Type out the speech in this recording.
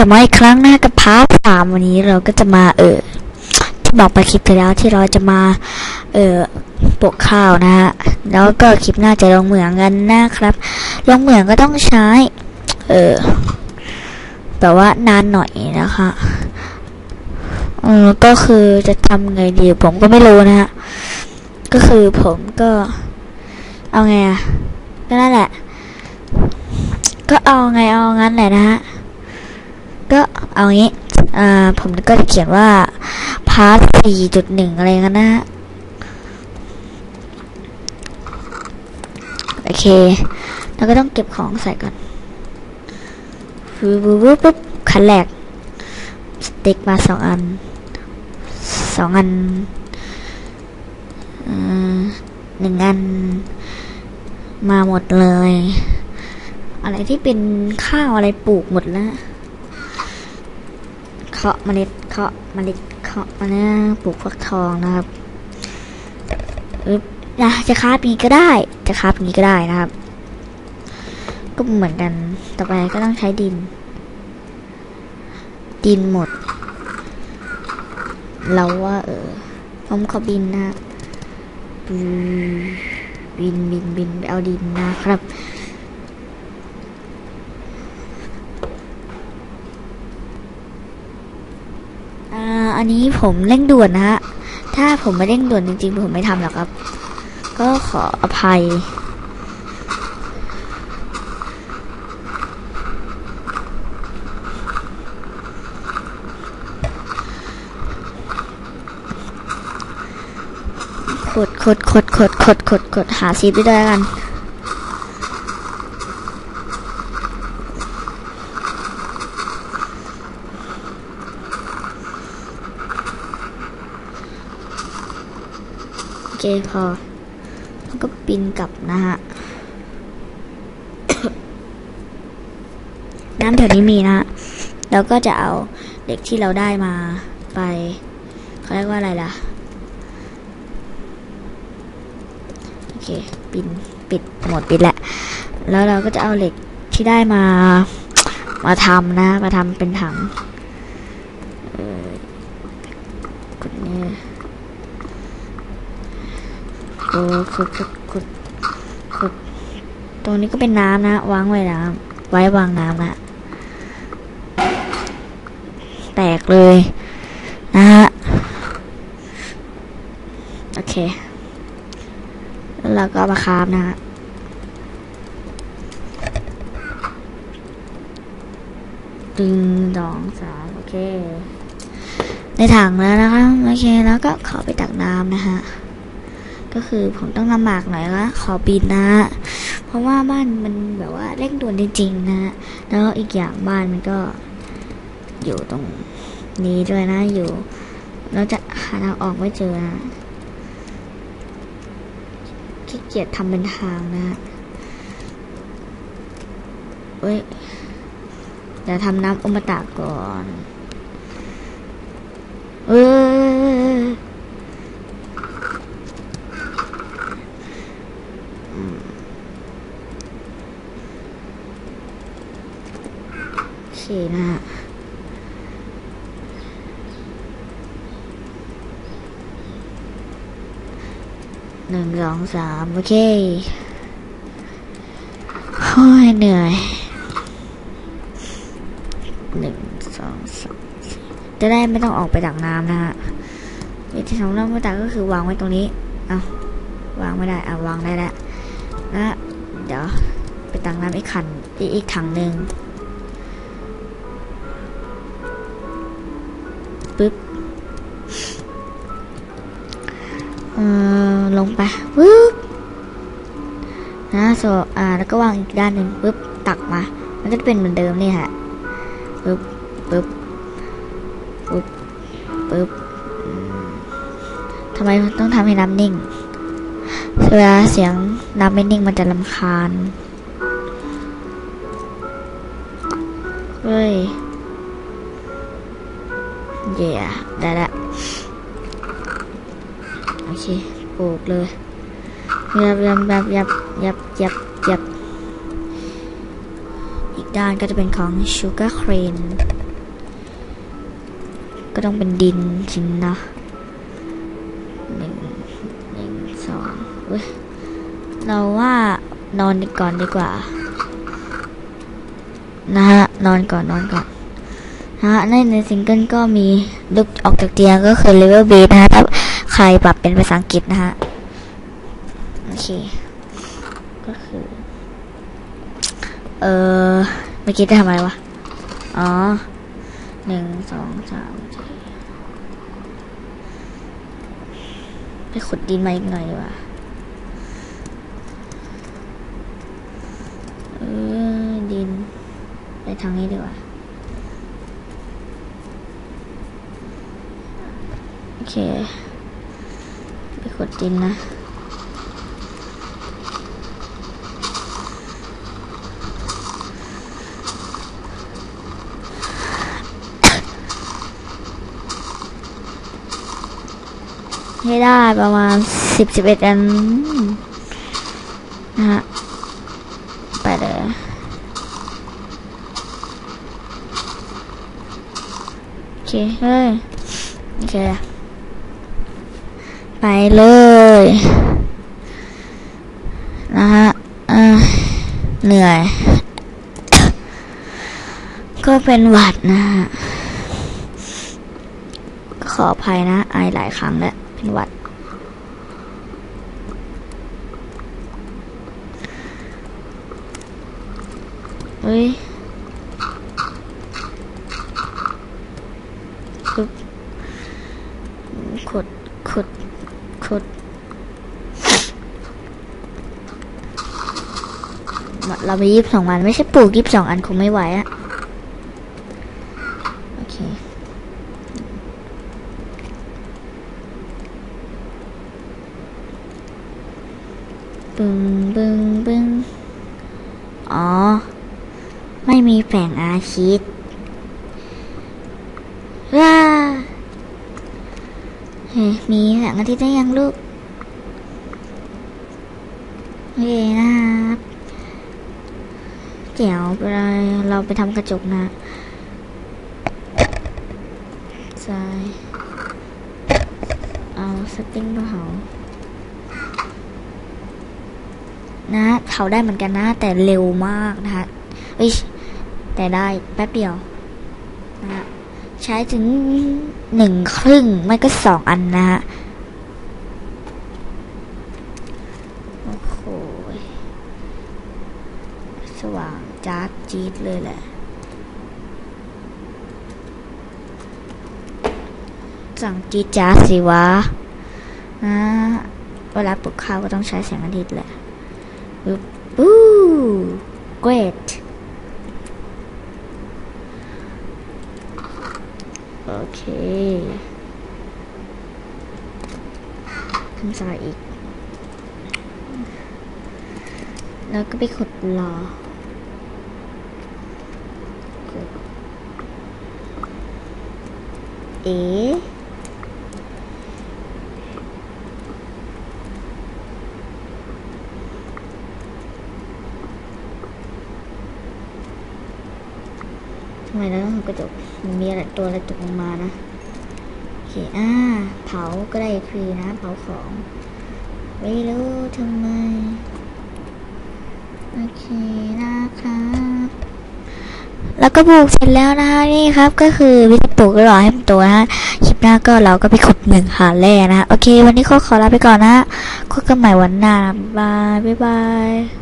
กลับมาอีกครั้งหนะกับพาร์ทสามวันนี้เราก็จะมาเออที่บอกไปคลิปที่แล้วที่เราจะมาเออปกข้าวนะฮะแล้วก็คลิปหน้าจะลงเหมืองกันนะครับ ลงเหมืองก็ต้องใช้ เออแบบว่านานหน่อยนะคะเออก็คือจะทำไงดี ผมก็ไม่รู้นะฮะก็คือผมก็ เอาไงอะก็นั่นแหละ ก็เอาไงเอางั้นแหละนะฮะ ก็เอางี้อ่าผมก็จะเขียนว่าพาร์ทสี่จุดหนึ่งอะไรกันนะฮะโอเค แล้วก็ต้องเก็บของใส่ก่อนปุ๊บปุ๊บปุ๊บปุ๊บคันแรกสเต็กมาสองอันสองอันอืมหนึ่งอัน มาหมดเลย อะไรที่เป็นข้าวอะไรปลูกหมดแล้ว เคาะเมล็ดเคาะเมล็ดเคาะมาเนี่ยปลูกฟักทองนะครับนะจะคาบนี้ก็ได้ จะคาบนี้ก็ได้นะครับ ก็เหมือนกันต่อไปก็ต้องใช้ดิน ดินหมด เราว่า เออผมขอบินนะบินบินบินไปเอาดินนะครับ อันนี้ผมเร่งด่วนนะฮะ ถ้าผมไม่เร่งด่วนจริงๆ ผมไม่ทำหรอกครับ ก็ขออภัย ขดขดขดขดขดขดขดหาซีฟไปด้วยกัน เคพอ แล้วก็ปินกลับนะฮะ น้ำแถวนี้มีนะฮะแล้วก็จะเอาเด็กที่เราได้มาไป เขาเรียกว่าอะไรล่ะ โอเค ปินปิดหมดปิดแหละ แล้วเราก็จะเอาเหล็กที่ได้มา มาทำนะ มาทำเป็นถังเออกดนี่ ขุดขุดขุดขุดขุดตรงนี้ก็เป็นน้ำนะวางไว้น้ำไว้วางน้ำนะแตกเลย นะฮะ โอเค แล้วก็มาคาบนะฮะตึงสองสามโอเค ในถังแล้วนะคะ โอเค แล้วก็ขอไปตักน้ำนะฮะ ก็คือผมต้องลำบากหน่อยละขอบินนะ เพราะว่าบ้านมันแบบว่าเร่งด่วนจริงๆนะ แล้วอีกอย่างบ้านมันก็อยู่ตรงนี้ด้วยนะอยู่เราจะหาทางออกไม่เจอนะขี้เกียจทำเป็นทางนะเอ้ยเดี๋ยวทำน้ำอมตะก่อนเออ โอเค นะฮะหนึ่งสองสามโอเคโอ้ยเหนื่อยหนึ่งสองสามจะได้ไม่ต้องออกไปตักน้ำนะฮะวิธีของเราไม่ตักก็คือวางไว้ตรงนี้เอาวางไม่ได้เอาวางได้แล้วนะเดี๋ยวไปตักน้ำอีกขันอีกอีกถังหนึ่ง ปึ๊บเอ่อลงไปปึ๊บนะโซอ่าแล้วก็วางอีกด้านหนึ่งปึ๊บตักมา มันก็จะเป็นเหมือนเดิมนี่ฮะปึ๊บปึ๊บปึ๊บปึ๊บทำไมต้องทำให้น้ำนิ่งเวลาเสียงน้ำไม่นิ่งมันจะลำคาญ เฮ้ย เย่ได้ละโอเคปลูกเลยยับยับยับยับยับยับยับอีกด้านก็จะเป็นของ Sugar Crane ก็ต้องเป็นดินสินนะหนึ่งหนึ่งสองเว้ยเราว่านอนก่อนดีกว่า นะฮะ นอนก่อนนอนก่อน ฮะในในซิงเกิลก็มีลุกออกจากเตียงก็คือ level B นะฮะถ้าใครปรับเป็นภาษาอังกฤษนะฮะ โอเค ก็คือ เออเมื่อกี้จะทำอะไรวะ อ๋อหนึ่งสองสามสี่ไปขุดดินมาอีกหน่อยดีกว่าเออดิน ไปทางนี้ดีกว่า โอ เค ไปขุดดินนะให้ได้ประมาณสิบสิบเอ็ดอันนะฮะ ไปเลยโอเค เฮ้ย โอเค ไปเลยนะฮะเหนื่อย ก็เป็นหวัดนะฮะขออภัยนะ ไอหลายครั้งแล้ว เป็นหวัด เฮ้ยขุด ขุดขุดขุด เราไปยิบสองอัน ไม่ใช่ปลูกยิบสองอันคงไม่ไหวอะโอเค บึงบึงบึงอ๋อ ไม่มีแฝงอาชิตว้าเฮ้ยมีแฝงอาทิตย์ได้ยังลูกโอเคนะ เดี๋ยวไปเราไปทำกระจกนะใส่เอาสติ้งมาเผานะเผาได้เหมือนกันนะ แต่เร็วมากนะคะอ้ยแต่ได้แป๊บเดียวนะใช้ถึงหนึ่งครึ่งไม่ก็สองอันนะฮะ โอ้โห สว่าง จี๊ดเลยแหละ สั่งจี๊ดจ้าสิวะนะเวลาปลูกข้าวก็ต้องใช้แสงอาทิตย์แหละ Ooh, great. โอเคทำสายอีก แล้วก็ไปขุดรอขุด เอ๋ทำไมเราต้องทำกระจกมีอะไรตัวอะไรตกลงมานะโอเคอ่าเผาก็ได้ฟรีนะ เผาของไม่รู้ทำไม โอเคนะ แล้วก็ปลูกเสร็จแล้วนะคะนี่ครับก็คือวิธีปลูกก็รอให้มันโตนะฮะคลิปหน้าก็เราก็ไปขุดหนึ่งหาแร่นะฮะโอเค วันนี้ขอขอลาไปก่อนนะพบกันใหม่วันหน้าบายบายบาย